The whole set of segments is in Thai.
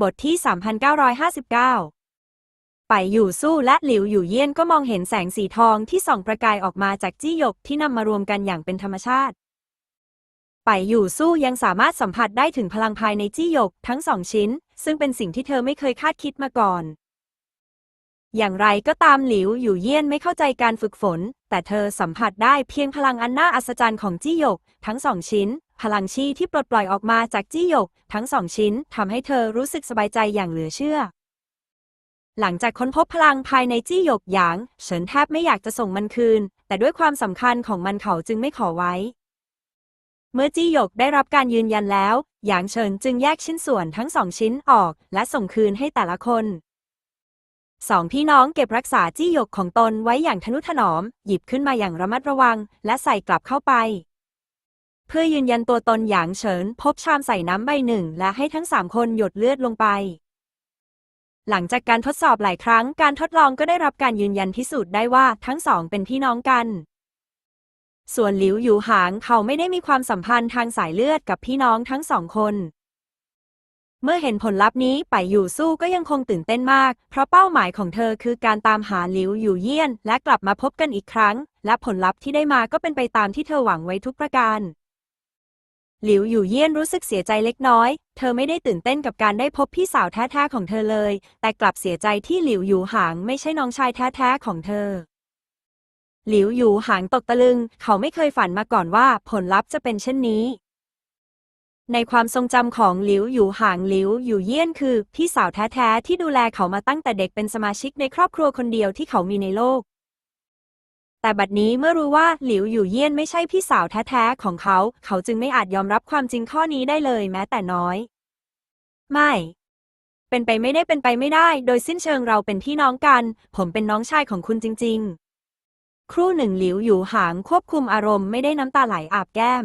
บทที่ 3959 ไปอยู่สู้และหลิวอยู่เยี่ยนก็มองเห็นแสงสีทองที่ส่องประกายออกมาจากจี้หยกที่นำมารวมกันอย่างเป็นธรรมชาติ ไปอยู่สู้ยังสามารถสัมผัสได้ถึงพลังภายในจี้หยกทั้งสองชิ้น ซึ่งเป็นสิ่งที่เธอไม่เคยคาดคิดมาก่อน อย่างไรก็ตามหลิวอยู่เยี่ยนไม่เข้าใจการฝึกฝน แต่เธอสัมผัสได้เพียงพลังอันน่าอัศจรรย์ของจี้หยกทั้งสองชิ้น พลังชีที่ปลดปล่อยออกมาจากจี้หยก ทั้งสองชิ้นทำให้เธอรู้สึกสบายใจอย่างเหลือเชื่อ หลังจากค้นพบพลังภายในจี้หยกหยาง เฉินแทบไม่อยากจะส่งมันคืน แต่ด้วยความสำคัญของมันเขาจึงไม่ขอไว้ เมื่อจี้หยกได้รับการยืนยันแล้ว หยางเฉินจึงแยกชิ้นส่วนทั้งสองชิ้นออก และส่งคืนให้แต่ละคนสองพี่น้องเก็บรักษาจี้หยกของตนไว้อย่างทนุถนอม หยิบขึ้นมาอย่างระมัดระวัง และใส่กลับเข้าไป พื่อยืนยันตัวตนหยางเฉิน พบชามใส่น้ำใบหนึ่ง และให้ทั้งสามคนหยดเลือดลงไป หลังจากการทดสอบหลายครั้ง การทดลองก็ได้รับการยืนยันพิสูจน์ได้ว่าทั้งสองเป็นพี่น้องกัน ส่วนหลิวหยูหางเขาไม่ได้มีความสัมพันธ์ทางสายเลือดกับพี่น้องทั้งสองคน เมื่อเห็นผลลัพธ์นี้ไปอยู่สู้ก็ยังคงตื่นเต้นมาก เพราะเป้าหมายของเธอคือการตามหาหลิวอยู่เยี่ยน และกลับมาพบกันอีกครั้ง และผลลัพธ์ที่ได้มาก็เป็นไปตามที่เธอหวังไว้ทุกประการ หลิวอยู่เยี่ยนรู้สึกเสียใจเล็กน้อย เธอไม่ได้ตื่นเต้นกับการได้พบพี่สาวแท้ๆของเธอเลย แต่กลับเสียใจที่หลิวอยู่หางไม่ใช่น้องชายแท้ๆของเธอ หลิวอยู่หางตกตะลึง เขาไม่เคยฝันมาก่อนว่าผลลัพธ์จะเป็นเช่นนี้ ในความทรงจำของหลิวอยู่หางหลิวอยู่เยี่ยนคือ พี่สาวแท้ๆที่ดูแลเขามาตั้งแต่เด็กเป็นสมาชิกในครอบครัวคนเดียวที่เขามีในโลก แต่บัดนี้เมื่อรู้ว่าหลิวอยู่เยี่ยนไม่ใช่พี่สาวแท้ๆของเขา เขาจึงไม่อาจยอมรับความจริงข้อนี้ได้เลยแม้แต่น้อย ไม่ เป็นไปไม่ได้เป็นไปไม่ได้ โดยสิ้นเชิงเราเป็นพี่น้องกัน ผมเป็นน้องชายของคุณจริง ๆ ครู่หนึ่งหลิวอยู่หางควบคุมอารมณ์ไม่ได้น้ำตาไหลอาบแก้ม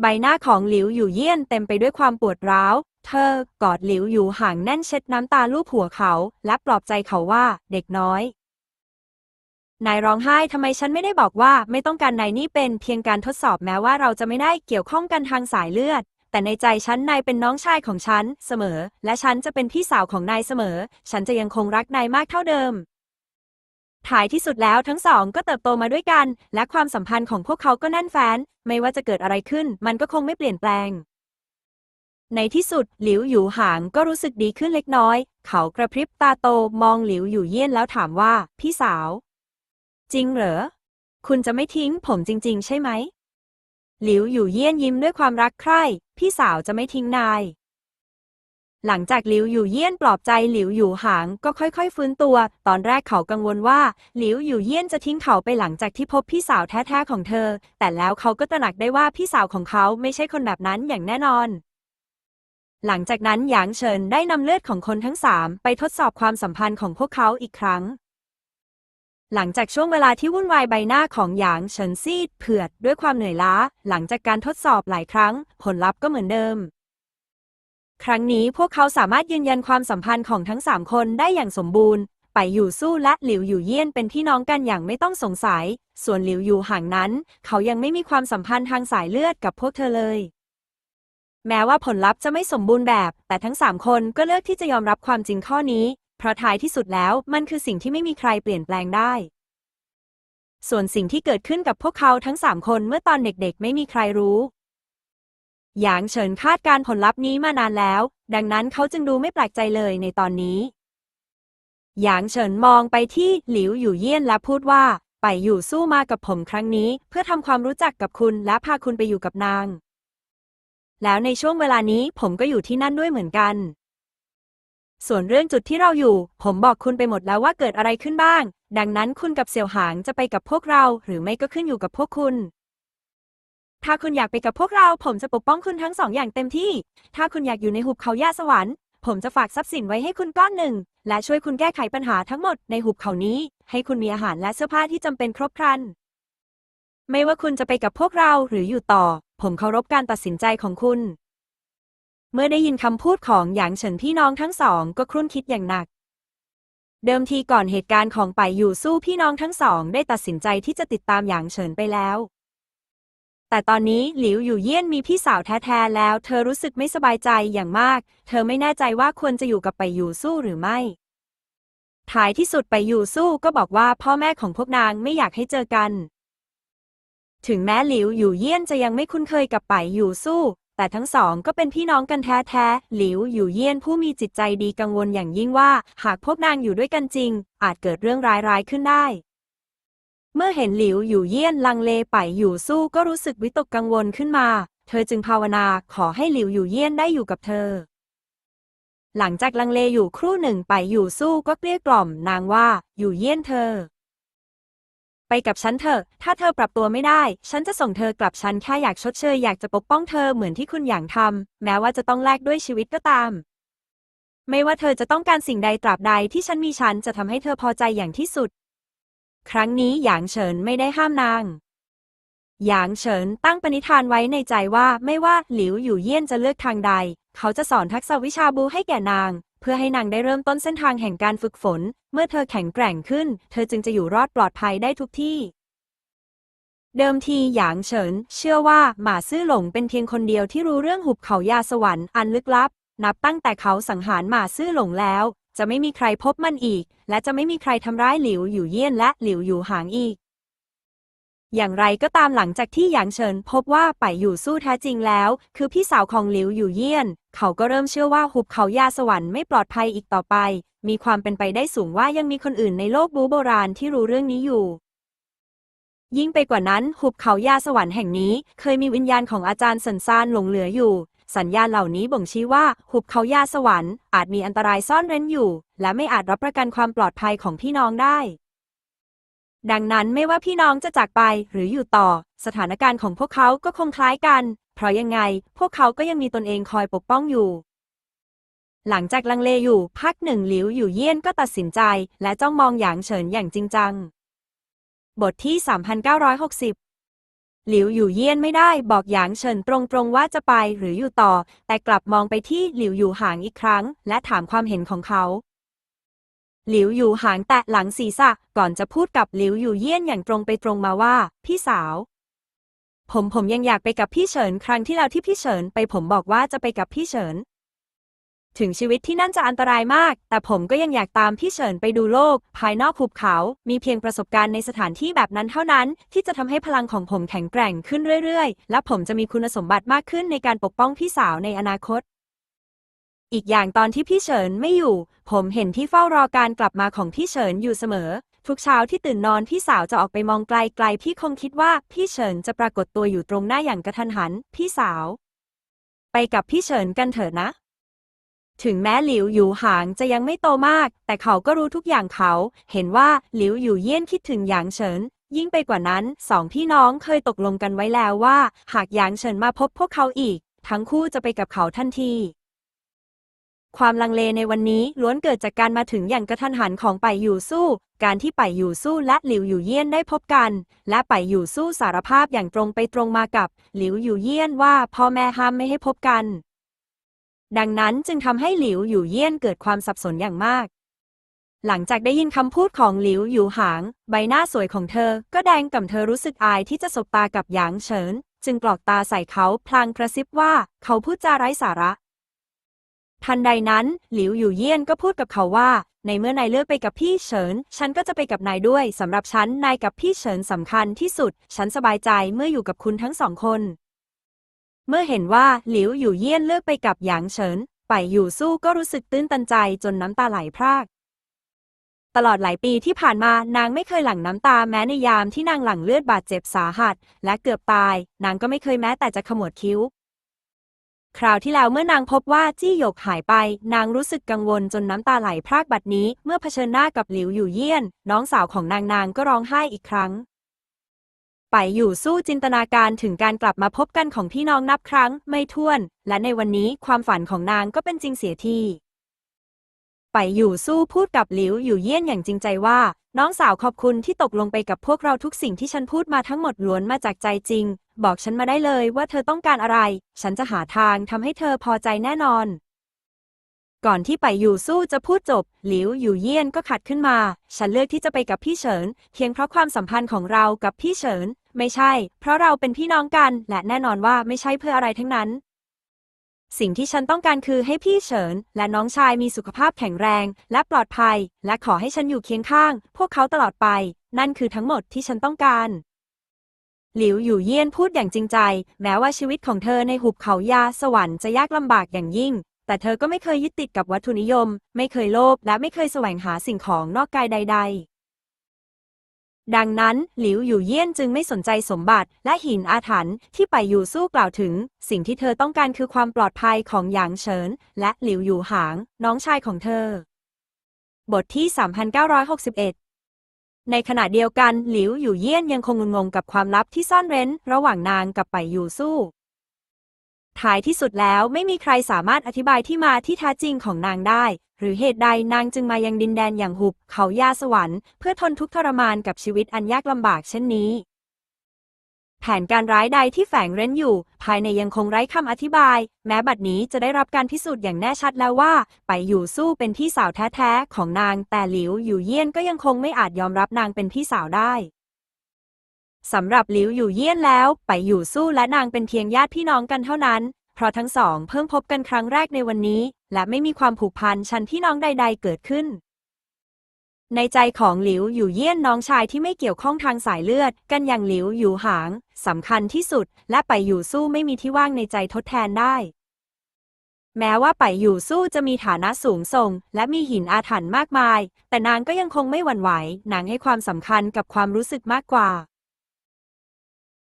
ใบหน้าของหลิวอยู่เยี่ยนเต็มไปด้วยความปวดร้าว เธอกอดหลิวอยู่ห่างแน่นเช็ดน้ำตาลูบหัวเขา และปลอบใจเขาว่า เด็กน้อย นายร้องไห้ทำไมฉันไม่ได้บอกว่าไม่ต้องการนายนี่เป็นเพียงการทดสอบแม้ว่าเราจะไม่ได้เกี่ยวข้องกันทางสายเลือด แต่ในใจฉันนายเป็นน้องชายของฉันเสมอ และฉันจะเป็นพี่สาวของนายเสมอ ฉันจะยังคงรักนายมากเท่าเดิมท้ายที่สุดแล้วทั้งสองก็เติบโตมาด้วยกัน และความสัมพันธ์ของพวกเขาก็แน่นแฟ้น ไม่ว่าจะเกิดอะไรขึ้น มันก็คงไม่เปลี่ยนแปลง ในที่สุดหลิวอยู่หางก็รู้สึกดีขึ้นเล็กน้อย เขากระพริบตาโตมองหลิวอยู่เยี่ยนแล้วถามว่า พี่สาว จริงเหรอ คุณจะไม่ทิ้งผมจริง ๆ ใช่ไหม หลิวอยู่เยี่ยนยิ้มด้วยความรักใคร่ พี่สาวจะไม่ทิ้งนาย หลังจากหลิวอยู่เยี่ยนปลอบใจหลิวอยู่หางก็ค่อยๆ ฟื้นตัว ตอนแรกเขากังวลว่าหลิวอยู่เยี่ยนจะทิ้งเขาไปหลังจากที่พบพี่สาวแท้ๆของเธอ แต่แล้วเขาก็ตระหนักได้ว่าพี่สาวของเขาไม่ใช่คนแบบนั้นอย่างแน่นอนหลังจากนั้นหยางเฉินได้นำเลือดของคนทั้งสามไปทดสอบความสัมพันธ์ของพวกเขาอีกครั้ง หลังจากช่วงเวลาที่วุ่นวายใบหน้าของหยางเฉินซีดเผือดด้วยความเหนื่อยล้า หลังจากการทดสอบหลายครั้ง ผลลัพธ์ก็เหมือนเดิม ครั้งนี้พวกเขาสามารถยืนยันความสัมพันธ์ของทั้งสามคนได้อย่างสมบูรณ์ไปอยู่สู้และหลิวอยู่เยี่ยนเป็นพี่น้องกันอย่างไม่ต้องสงสัย ส่วนหลิวอยู่ห่างนั้น เขายังไม่มีความสัมพันธ์ทางสายเลือดกับพวกเธอเลย แม้ว่าผลลัพธ์จะไม่สมบูรณ์แบบ แต่ทั้งสามคนก็เลือกที่จะยอมรับความจริงข้อนี้ เพราะท้ายที่สุดแล้วมันคือสิ่งที่ไม่มีใครเปลี่ยนแปลงได้ ส่วนสิ่งที่เกิดขึ้นกับพวกเขาทั้งสามคนเมื่อตอนเด็กๆ ไม่มีใครรู้ หยางเฉินคาดการผลลัพธ์นี้มานานแล้ว ดังนั้นเขาจึงดูไม่แปลกใจเลยในตอนนี้ หยางเฉินมองไปที่หลิวอยู่เยี่ยนและพูดว่า ไปอยู่สู้มากับผมครั้งนี้ เพื่อทำความรู้จักกับคุณและพาคุณไปอยู่กับนาง แล้วในช่วงเวลานี้ผมก็อยู่ที่นั่นด้วยเหมือนกัน ส่วนเรื่องจุดที่เราอยู่ ผมบอกคุณไปหมดแล้วว่าเกิดอะไรขึ้นบ้าง ดังนั้นคุณกับเสี่ยวหางจะไปกับพวกเรา หรือไม่ก็ขึ้นอยู่กับพวกคุณ ถ้าคุณอยากไปกับพวกเรา ผมจะปกป้องคุณทั้งสองอย่างเต็มที่ ถ้าคุณอยากอยู่ในหุบเขาย่าสวรรค์ผมจะฝากทรัพย์สินไว้ให้คุณก้อนหนึ่ง และช่วยคุณแก้ไขปัญหาทั้งหมดในหุบเขานี้ ให้คุณมีอาหารและเสื้อผ้าที่จำเป็นครบครัน ไม่ว่าคุณจะไปกับพวกเราหรืออยู่ต่อ ผมเคารพการตัดสินใจของคุณ เมื่อได้ยินคำพูดของหยางเฉินพี่น้องทั้งสองก็ครุ่นคิดอย่างหนัก เดิมทีก่อนเหตุการณ์ของไปอยู่สู้พี่น้องทั้งสองได้ตัดสินใจที่จะติดตามหยางเฉินไปแล้ว แต่ตอนนี้หลิวอยู่เยี่ยนมีพี่สาวแท้ๆแล้ว เธอรู้สึกไม่สบายใจอย่างมาก เธอไม่แน่ใจว่าควรจะอยู่กับไปอยู่สู้หรือไม่ ท้ายที่สุดไปอยู่สู้ก็บอกว่าพ่อแม่ของพวกนางไม่อยากให้เจอกันถึงแม้หลิวอยู่เยี่ยนจะยังไม่คุ้นเคยกับไปอยู่สู้ แต่ทั้งสองก็เป็นพี่น้องกันแท้ๆ หลิวอยู่เยี่ยนผู้มีจิตใจดีกังวลอย่างยิ่งว่า หากพวกนางอยู่ด้วยกันจริง อาจเกิดเรื่องร้ายๆขึ้นได้ เมื่อเห็นหลิวอยู่เยี่ยนลังเลไปอยู่สู้ก็รู้สึกวิตกกังวลขึ้นมา เธอจึงภาวนาขอให้หลิวอยู่เยี่ยนได้อยู่กับเธอ หลังจากลังเลอยู่ครู่หนึ่งไปอยู่สู้ก็เกลี้ยกล่อมนางว่าอยู่เยี่ยนเธอ ไปกับฉันเถอะ ถ้าเธอปรับตัวไม่ได้ ฉันจะส่งเธอกลับฉันแค่อยากชดเชยอยากจะปกป้องเธอเหมือนที่คุณอย่างทำแม้ว่าจะต้องแลกด้วยชีวิตก็ตาม ไม่ว่าเธอจะต้องการสิ่งใดตราบใดที่ฉันมีฉันจะทำให้เธอพอใจอย่างที่สุด ครั้งนี้หยางเฉินไม่ได้ห้ามนางหยางเฉินตั้งปณิธานไว้ในใจว่าไม่ว่าหลิวอยู่เยี่ยนจะเลือกทางใด เขาจะสอนทักษะวิชาบูให้แก่นาง เพื่อให้นางได้เริ่มต้นเส้นทางแห่งการฝึกฝน เมื่อเธอแข็งแกร่งขึ้น เธอจึงจะอยู่รอดปลอดภัยได้ทุกที่ เดิมทีหยางเฉิน เชื่อว่าหมาซื่อหลงเป็นเพียงคนเดียวที่รู้เรื่องหุบเขายาสวรรค์อันลึกลับ นับตั้งแต่เขาสังหารหมาซื่อหลงแล้ว จะไม่มีใครพบมันอีก และจะไม่มีใครทำร้ายหลิวอยู่เยี่ยนและหลิวอยู่หางอีกอย่างไรก็ตามหลังจากที่หยางเฉินพบว่าไปอยู่สู้แท้จริงแล้ว คือพี่สาวของหลิวอยู่เยี่ยน เขาก็เริ่มเชื่อว่าหุบเขายาสวรรค์ไม่ปลอดภัยอีกต่อไป มีความเป็นไปได้สูงว่ายังมีคนอื่นในโลกบูโบราณที่รู้เรื่องนี้อยู่ ยิ่งไปกว่านั้น หุบเขายาสวรรค์แห่งนี้ เคยมีวิญญาณของอาจารย์สันซานหลงเหลืออยู่ สัญญาณเหล่านี้บ่งชี้ว่า หุบเขายาสวรรค์อาจมีอันตรายซ่อนเร้นอยู่ และไม่อาจรับประกันความปลอดภัยของพี่น้องได้ดังนั้นไม่ว่าพี่น้องจะจากไปหรืออยู่ต่อ สถานการณ์ของพวกเขาก็คงคล้ายกัน เพราะยังไงพวกเขาก็ยังมีตนเองคอยปกป้องอยู่ หลังจากลังเลอยู่พักหนึ่งหลิวอยู่เยี่ยนก็ตัดสินใจ และจ้องมองหยางเฉินอย่างจริงจัง บทที่ 3960 หลิวอยู่เยี่ยนไม่ได้บอกหยางเฉินตรงๆว่าจะไปหรืออยู่ต่อ แต่กลับมองไปที่หลิวอยู่หางอีกครั้ง และถามความเห็นของเขาหลิวอยู่หางแตะหลังศีรษะก่อนจะพูดกับหลิวอยู่เยี่ยนอย่างตรงไปตรงมาว่า พี่สาว ผมผมยังอยากไปกับพี่เฉินครั้งที่แล้วที่พี่เฉินไปผมบอกว่าจะไปกับพี่เฉิน ถึงชีวิตที่นั่นจะอันตรายมาก แต่ผมก็ยังอยากตามพี่เฉินไปดูโลก ภายนอกหุบเขา มีเพียงประสบการณ์ในสถานที่แบบนั้นเท่านั้น ที่จะทำให้พลังของผมแข็งแกร่งขึ้นเรื่อยๆ และผมจะมีคุณสมบัติมากขึ้นในการปกป้องพี่สาวในอนาคตอีกอย่างตอนที่พี่เฉินไม่อยู่ ผมเห็นที่เฝ้ารอการกลับมาของพี่เฉินอยู่เสมอ ทุกเช้าที่ตื่นนอนพี่สาวจะออกไปมองไกลๆพี่คงคิดว่าพี่เฉินจะปรากฏตัวอยู่ตรงหน้าอย่างกระทันหัน พี่สาว ไปกับพี่เฉินกันเถอะนะ ถึงแม้หลิวอยู่หางจะยังไม่โตมาก แต่เขาก็รู้ทุกอย่างเขา เห็นว่าหลิวอยู่เยี่ยนคิดถึงหยางเฉินยิ่งไปกว่านั้นสองพี่น้องเคยตกลงกันไว้แล้วว่า หากหยางเฉินมาพบพวกเขาอีก ทั้งคู่จะไปกับเขาทันทีความลังเลในวันนี้ล้วนเกิดจากการมาถึงอย่างกระทันหันของไปอยู่สู้ การที่ไปอยู่สู้และหลิวอยู่เยี่ยนได้พบกัน และไปอยู่สู้สารภาพอย่างตรงไปตรงมากับหลิวอยู่เยี่ยนว่าพ่อแม่ห้ามไม่ให้พบกัน ดังนั้นจึงทำให้หลิวอยู่เยี่ยนเกิดความสับสนอย่างมาก หลังจากได้ยินคำพูดของหลิวอยู่หาง ใบหน้าสวยของเธอ ก็แดงก่ำเธอรู้สึกอายที่จะสบตากับหยางเฉิน จึงกรอกตาใส่เขาพลางกระซิบว่าเขาพูดจาไร้สาระ ทันใดนั้น หลิวอยู่เยี่ยนก็พูดกับเขาว่า ในเมื่อนายเลือกไปกับพี่เฉิน ฉันก็จะไปกับนายด้วยสำหรับฉันนายกับพี่เฉินสำคัญที่สุด ฉันสบายใจเมื่ออยู่กับคุณทั้งสองคน เมื่อเห็นว่าหลิวอยู่เยี่ยนเลือกไปกับหยางเฉินไปอยู่สู้ก็รู้สึกตื้นตันใจจนน้ำตาไหลพราก ตลอดหลายปีที่ผ่านมานางไม่เคยหลั่งน้ำตาแม้ในยามที่นางหลั่งเลือดบาดเจ็บสาหัส และเกือบตาย นางก็ไม่เคยแม้แต่จะขมวดคิ้ว คราวที่แล้วเมื่อนางพบว่าจี้หยกหายไป นางรู้สึกกังวลจนน้ำตาไหลพรากบัดนี้ เมื่อเผชิญหน้ากับหลิวอยู่เยี่ยน น้องสาวของนางนางก็ร้องไห้อีกครั้ง ไปอยู่สู้จินตนาการถึงการกลับมาพบกันของพี่น้องนับครั้งไม่ถ้วน และในวันนี้ความฝันของนางก็เป็นจริงเสียทีไปอยู่สู้พูดกับหลิวอยู่เยี่ยนอย่างจริงใจว่า น้องสาวขอบคุณที่ตกลงไปกับพวกเราทุกสิ่งที่ฉันพูดมาทั้งหมดล้วนมาจากใจจริง บอกฉันมาได้เลยว่าเธอต้องการอะไร ฉันจะหาทางทำให้เธอพอใจแน่นอน ก่อนที่ไปอยู่สู้จะพูดจบ หลิวอยู่เยี่ยนก็ขัดขึ้นมา ฉันเลือกที่จะไปกับพี่เฉินเพียงเพราะความสัมพันธ์ของเรากับพี่เฉิน ไม่ใช่ เพราะเราเป็นพี่น้องกัน และแน่นอนว่าไม่ใช่เพื่ออะไรทั้งนั้นสิ่งที่ฉันต้องการคือให้พี่เฉิน และน้องชายมีสุขภาพแข็งแรง และปลอดภัย และขอให้ฉันอยู่เคียงข้าง พวกเขาตลอดไป นั่นคือทั้งหมดที่ฉันต้องการ หลิวอยู่เยี่ยนพูดอย่างจริงใจ แม้ว่าชีวิตของเธอในหุบเขายาสวรรค์จะยากลำบากอย่างยิ่ง แต่เธอก็ไม่เคยยึดติดกับวัตถุนิยม ไม่เคยโลภและไม่เคยแสวงหาสิ่งของนอกกายใด ๆ ดังนั้นหลิวอยู่เยี่ยนจึงไม่สนใจสมบัติและหินอาถรรพ์ที่ไปอยู่สู้กล่าวถึง สิ่งที่เธอต้องการคือความปลอดภัยของหยางเฉิน และหลิวอยู่หาง น้องชายของเธอ บทที่ 3961 ในขณะเดียวกันหลิวอยู่เยี่ยนยังคงงุนงงกับความลับที่ซ่อนเร้น ระหว่างนางกับไปอยู่สู้ท้ายที่สุดแล้วไม่มีใครสามารถอธิบายที่มาที่แท้จริงของนางได้ หรือเหตุใดนางจึงมายังดินแดนอย่างหุบ เขายาสวรรค์เพื่อทนทุกข์ทรมานกับชีวิตอันยากลำบากเช่นนี้ แผนการร้ายใดที่แฝงเร้นอยู่ ภายในยังคงไร้คำอธิบาย แม้บัดนี้จะได้รับการพิสูจน์อย่างแน่ชัดแล้วว่า ไปอยู่สู้เป็นพี่สาวแท้ๆ ของนาง แต่หลิวอยู่เยี่ยนก็ยังคงไม่อาจยอมรับนางเป็นพี่สาวได้สำหรับหลิวอยู่เยี่ยนแล้ว ไปอยู่สู้และนางเป็นเพียงญาติพี่น้องกันเท่านั้น เพราะทั้งสองเพิ่งพบกันครั้งแรกในวันนี้ และไม่มีความผูกพันชันพี่น้องใด ๆ เกิดขึ้น ในใจของหลิวอยู่เยี่ยนน้องชายที่ไม่เกี่ยวข้องทางสายเลือด กันอย่างหลิวอยู่หางสำคัญที่สุด และไปอยู่สู้ไม่มีที่ว่างในใจทดแทนได้ แม้ว่าไปอยู่สู้จะมีฐานะสูงส่ง และมีหินอาถรรพ์มากมาย แต่นางก็ยังคงไม่หวั่นไหวนางให้ความสำคัญกับความรู้สึกมากกว่า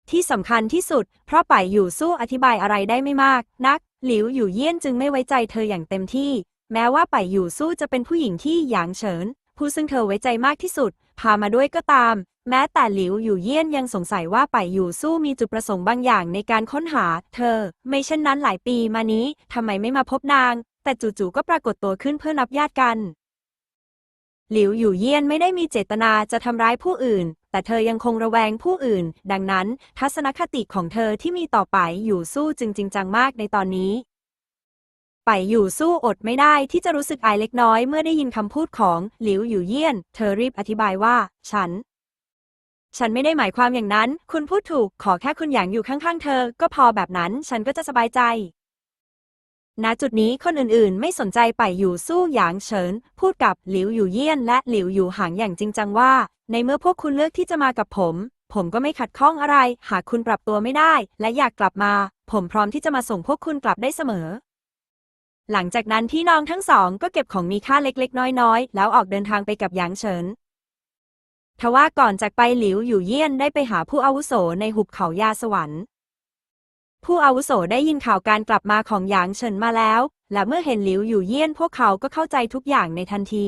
ที่สำคัญที่สุด เพราะไปอยู่สู้อธิบายอะไรได้ไม่มาก นัก หลิวอยู่เยี่ยนจึงไม่ไว้ใจเธออย่างเต็มที่ แม้ว่าไปอยู่สู้จะเป็นผู้หญิงที่หยางเฉิน ผู้ซึ่งเธอไว้ใจมากที่สุด พามาด้วยก็ตาม แม้แต่หลิวอยู่เยี่ยนยังสงสัยว่าไปอยู่สู้มีจุดประสงค์บางอย่างในการค้นหา เธอ ไม่เช่นนั้นหลายปีมานี้ทำไมไม่มาพบนาง แต่จู่ๆก็ปรากฏตัวขึ้นเพื่อนับญาติกันหลิวอยู่เยี่ยนไม่ได้มีเจตนาจะทำร้ายผู้อื่น แต่เธอยังคงระแวงผู้อื่น ดังนั้น ทัศนคติของเธอที่มีต่อไปอยู่สู้จึงจริงจังมากในตอนนี้ ไปอยู่สู้อดไม่ได้ที่จะรู้สึกอายเล็กน้อยเมื่อได้ยินคำพูดของหลิวอยู่เยี่ยน เธอรีบอธิบายว่า ฉัน ฉันไม่ได้หมายความอย่างนั้น คุณพูดถูกขอแค่คุณอย่างอยู่ข้างๆ เธอ ก็พอแบบนั้นฉันก็จะสบายใจณจุดนี้คนอื่นๆ ไม่สนใจไปอยู่สู้หยางเฉิน พูดกับหลิวอยู่เยี่ยน และหลิวอยู่หางอย่างจริงจังว่า ในเมื่อพวกคุณเลือกที่จะมากับผม ผมก็ไม่ขัดข้องอะไร หากคุณปรับตัวไม่ได้ และอยากกลับมา ผมพร้อมที่จะมาส่งพวกคุณกลับได้เสมอ หลังจากนั้นพี่น้องทั้งสองก็เก็บของมีค่าเล็กๆ น้อยๆ แล้วออกเดินทางไปกับหยางเฉินทว่าก่อนจากไปหลิวอยู่เยี่ยนได้ไปหาผู้อาวุโสในหุบเขายาสวรรค์ ผู้อาวุโสได้ยินข่าวการกลับมาของหยางเฉินมาแล้ว และเมื่อเห็นหลิวอยู่เยี่ยนพวกเขาก็เข้าใจทุกอย่างในทันที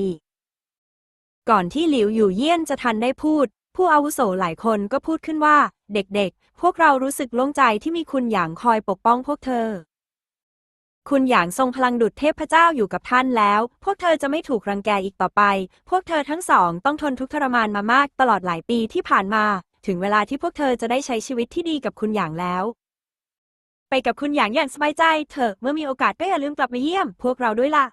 ก่อนที่หลิวอยู่เยี่ยนจะทันได้พูด ผู้อาวุโสหลายคนก็พูดขึ้นว่า เด็กๆ พวกเรารู้สึกโล่งใจที่มีคุณหยางคอยปกป้องพวกเธอ คุณหยางทรงพลังดุจเทพเจ้าอยู่กับท่านแล้ว พวกเธอจะไม่ถูกรังแกอีกต่อไป พวกเธอทั้งสองต้องทนทุกข์ทรมานมามากตลอดหลายปีที่ผ่านมา ถึงเวลาที่พวกเธอจะได้ใช้ชีวิตที่ดีกับคุณหยางแล้ว ไปกับคุณหยางอย่างสบายใจเถอะ เมื่อมีโอกาสก็อย่าลืมกลับมาเยี่ยม พวกเราด้วยล่ะ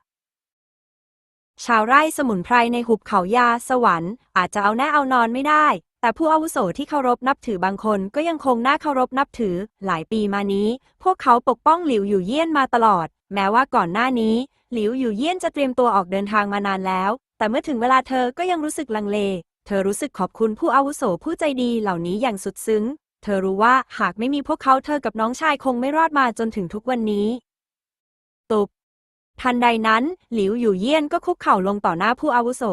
ชาวไร่สมุนไพรในหุบเขายาสวรรค์อาจจะเอาแน่เอานอนไม่ได้ แต่ผู้อาวุโสที่เคารพนับถือบางคนก็ยังคงน่าเคารพนับถือ หลายปีมานี้ พวกเขาปกป้องหลิวอยู่เยี่ยนมาตลอด แม้ว่าก่อนหน้านี้ หลิวอยู่เยี่ยนจะเตรียมตัวออกเดินทางมานานแล้ว แต่เมื่อถึงเวลาเธอก็ยังรู้สึกลังเล เธอรู้สึกขอบคุณผู้อาวุโสผู้ใจดีเหล่านี้อย่างสุดซึ้ง เธอรู้ว่าหากไม่มีพวกเขาเธอกับน้องชายคงไม่รอดมาจนถึงทุกวันนี้ตุบทันใดนั้น หลิวอยู่เยี่ยนก็คุกเข่าลงต่อหน้าผู้อาวุโส